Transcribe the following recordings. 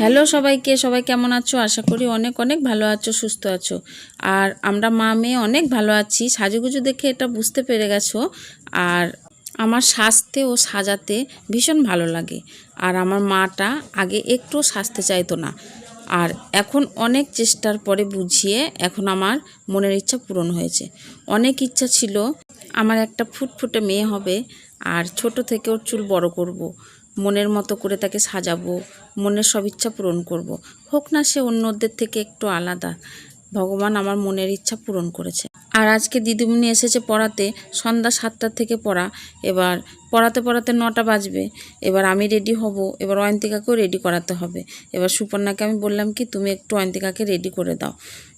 Hello সবাইকে, সবাই কেমন আছো? আশা করি অনেক অনেক ভালো আছো, সুস্থ আছো। আর আমরা মা মেয়ে অনেক ভালো আছি। সাজুগুজু দেখে এটা বুঝতে পেরে গেছো। আর আমার সাজতে ও সাজাতে ভীষণ ভালো লাগে। আর আমার মাটা আগে একটু সাজতে চাইতো না। আর এখন অনেক চেষ্টার পরে বুঝিয়ে এখন আমার মনের ইচ্ছা পূরণ হয়েছে। অনেক ইচ্ছা ছিল আমার একটা ফুটফুটে মেয়ে হবে আর ছোট থেকে ওর চুল বড় করব। মনের মতো করে তাকে সাজাবো, মনের সব ইচ্ছা পূরণ করব। হোক না সে অন্যদের থেকে একটু আলাদা। ভগবান আমার মনের ইচ্ছা পূরণ করেছে। আর আজকে দিদিমণি এসেছে পড়াতে, সন্ধ্যা সাতটার থেকে পড়া। এবার পড়াতে পড়াতে নটা বাজবে। এবার আমি রেডি হব। এবার অয়ন্তিকাকেও রেডি করাতে হবে। এবার সুপর্ণাকে আমি বললাম কি, তুমি একটু অয়ন্তিকাকে রেডি করে দাও।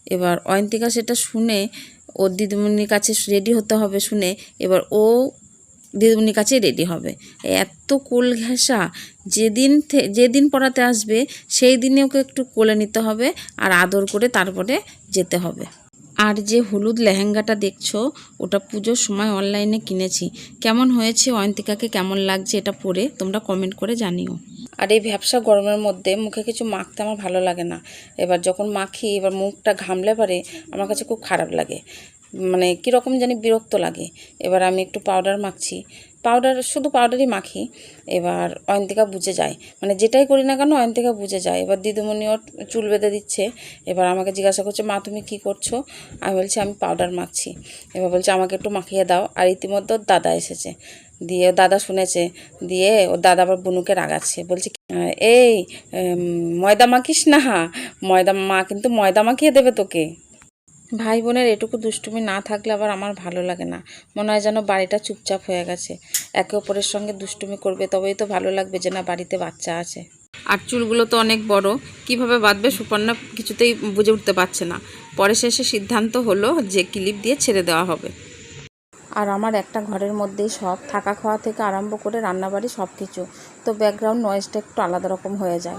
এবার অয়ন্তিকা সেটা শুনে ওর দিদিমণির কাছে রেডি হতে হবে শুনে এবার ও দিদিমণির কাছে রেডি হবে। এত কোল ঘেঁষা, যেদিন যেদিন পড়াতে আসবে সেই দিনে ওকে একটু কোলে নিতে হবে আর আদর করে তারপরে যেতে হবে। আর যে হলুদ লেহেঙ্গাটা দেখছ, ওটা পুজোর সময় অনলাইনে কিনেছি। কেমন হয়েছে অয়ন্তিকাকে, কেমন লাগছে এটা পরে তোমরা কমেন্ট করে জানিও। আর এই ভ্যাবসা গরমের মধ্যে মুখে কিছু মাখতে আমার ভালো লাগে না। এবার যখন মাখি, এবার মুখটা ঘামলে পারে আমার কাছে খুব খারাপ লাগে। মানে কীরকম জানি বিরক্ত লাগে। এবার আমি একটু পাউডার মাখছি। পাউডার শুধু পাউডারই মাখি। এবার অয়ন্তিকা বুঝে যায়। মানে যেটাই করি না কেন অয়ন্তিকা বুঝে যায়। এবার দিদিমণি ওর চুল বেঁধে দিচ্ছে। এবার আমাকে জিজ্ঞাসা করছে, মা, তুমি কী করছ? আমি বলছি, আমি পাউডার মাখছি। এবার বলছে, আমাকে একটু মাখিয়ে দাও। আর ইতিমধ্যে দাদা এসেছে। দিয়ে দাদা শুনেছে, দিয়ে ওর দাদা আবার বুনুকে রাগাচ্ছে। বলছে এই ময়দা মাখিস না? ময়দা, মা কিন্তু ময়দা মাখিয়ে দেবে তোকে। ভাই বোনের এটুকু দুষ্টুমি না থাকলে আবার আমার ভালো লাগে না। মনে হয় যেন বাড়িটা চুপচাপ হয়ে গেছে। একে অপরের সঙ্গে দুষ্টুমি করবে, তবেই তো ভালো লাগবে যে না বাড়িতে বাচ্চা আছে। আর চুলগুলো তো অনেক বড়, কীভাবে বাঁধবে সুপর্ণা কিছুতেই বুঝে উঠতে পারছে না। পরে শেষে সিদ্ধান্ত হলো যে ক্লিপ দিয়ে ছেড়ে দেওয়া হবে। আর আমার একটা ঘরের মধ্যেই সব। থাকা খাওয়া থেকে আরম্ভ করে রান্নাবাড়ি সব কিছু তো ব্যাকগ্রাউন্ড নয়েজটা একটু আলাদা রকম হয়ে যায়।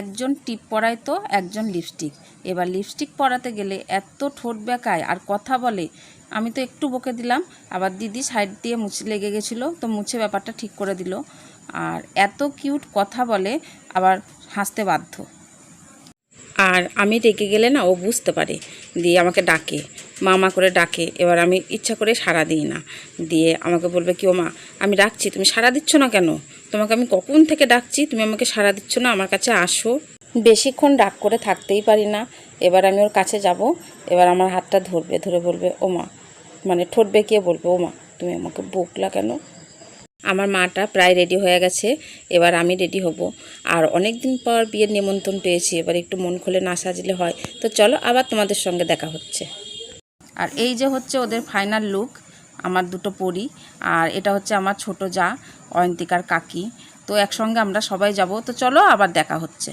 একজন টিপ পরায় তো একজন লিপস্টিক এবার লিপস্টিক পরাতে গেলে এত ঠোঁট বেঁকায় আর কথা বলে। আমি তো একটু বকে দিলাম আবার দিদি সাইড দিয়ে মুছে লেগে গেছিল তো মুছে ব্যাপারটা ঠিক করে দিল। আর এত কিউট কথা বলে আবার হাসতে বাধ্য। আর আমি রেগে গেলে না ও বুঝতে পারে, দিয়ে আমাকে ডাকে মামা করে ডাকে, এবার আমি ইচ্ছা করে সাড়া দিই না, দিয়ে আমাকে বলবে কি ও মা, আমি ডাকছি, তুমি সাড়া দিচ্ছ না কেন? তোমাকে আমি কখন থেকে ডাকছি? তুমি আমাকে সাড়া দিচ্ছ না, আমার কাছে আসো। বেশিক্ষণ ডাক করে থাকতেই পারি না, এবার আমি ওর কাছে যাব, এবার আমার হাতটা ধরবে, ধরে বলবে, ও মা মানে ঠোঁট বেঁকিয়ে বলবে, ও মা, তুমি আমাকে বকলা কেন? আমার মাটা প্রায় রেডি হয়ে গেছে, এবার আমি রেডি হব। আর অনেক দিন পর বিয়ের নিমন্ত্রণ পেয়েছি, এবার একটু মন খুলে না সাজলে হয়। তো চলো আবার তোমাদের সঙ্গে দেখা হচ্ছে। আর এই যে হচ্ছে ওদের ফাইনাল লুক আমার দুটো পরি, আর এটা হচ্ছে আমার ছোট যা, অয়ন্তিকার কাকি। তো একসঙ্গে আমরা সবাই যাব, তো চলো আবার দেখা হচ্ছে।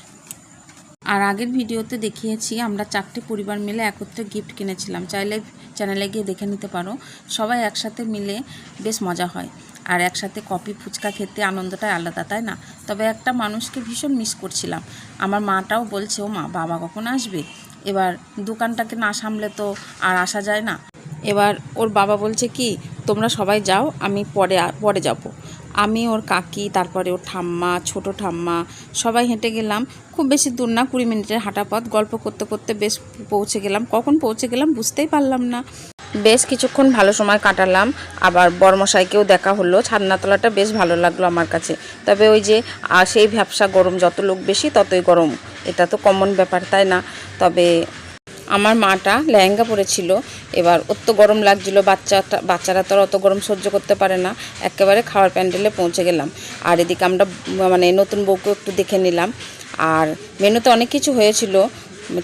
আর আগের ভিডিওতে দেখিয়েছি, আমরা চারটে পরিবার মিলে একত্রে গিফট কিনেছিলাম। চাইলে চ্যানেলে গিয়ে দেখে নিতে পারো। সবাই একসাথে মিলে বেশ মজা হয়। আর একসাথে কফি, ফুচকা খেতে আনন্দটাই আলাদা, তাই না? তবে একটা মানুষকে ভীষণ মিস করছিলাম। আমার মাটাও বলছে, ও মা, বাবা কখন আসবে? এবার দোকানটাকে না সামলে তো আর আসা যায় না। এবার ওর বাবা বলছে কি, তোমরা সবাই যাও, আমি পরে পরে যাব। আমি ওর কাকি, তারপরে ওর ঠাম্মা, ছোট ঠাম্মা, সবাই হেঁটে গেলাম। খুব বেশি দূর না, কুড়ি মিনিটের হাঁটা পথ গল্প করতে করতে বেশ পৌঁছে গেলাম। কখন পৌঁছে গেলাম বুঝতেই পারলাম না। বেশ কিছুক্ষণ ভালো সময় কাটালাম। আবার বর্মশাইকেও দেখা হলো। ছাদনাতলাটা বেশ ভালো লাগল আমার কাছে। তবে ওই যে সেই ভ্যাবসা গরম যত লোক বেশি, ততই গরম। এটা তো কমন ব্যাপার, তাই না? তবে আমার মাটা লেহেঙ্গা পরেছিল। এবার ওর তো গরম লাগছিল। বাচ্চাটা, বাচ্চারা তো অত গরম সহ্য করতে পারে না। একেবারে খাওয়ার প্যান্ডেলে পৌঁছে গেলাম। আর এদিকে আমরা মানে নতুন বউকে একটু দেখে নিলাম। আর মেনুতে অনেক কিছু হয়েছিল।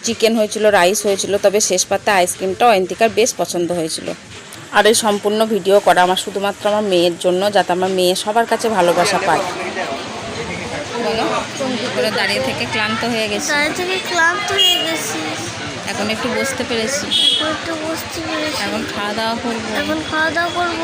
চিকেন হয়েছিল রাইস হয়েছিল তবে শেষ পাতে আইসক্রিমটা অয়ন্তিকার বেশ পছন্দ হয়েছিল। আর এই সম্পূর্ণ ভিডিও করা আমার শুধুমাত্র আমার মেয়ের জন্য যাতে আমার মেয়ে সবার কাছে ভালোবাসা পায়। করে দাঁড়িয়ে থেকে ক্লান্ত হয়ে গেছি। ক্লান্ত হয়ে গেছি। এখন একটু বসতে পেরেছি। এখন একটু বসতে পেরেছি। এখন খাওয়া দাওয়া করব। এখন খাওয়া দাওয়া করব।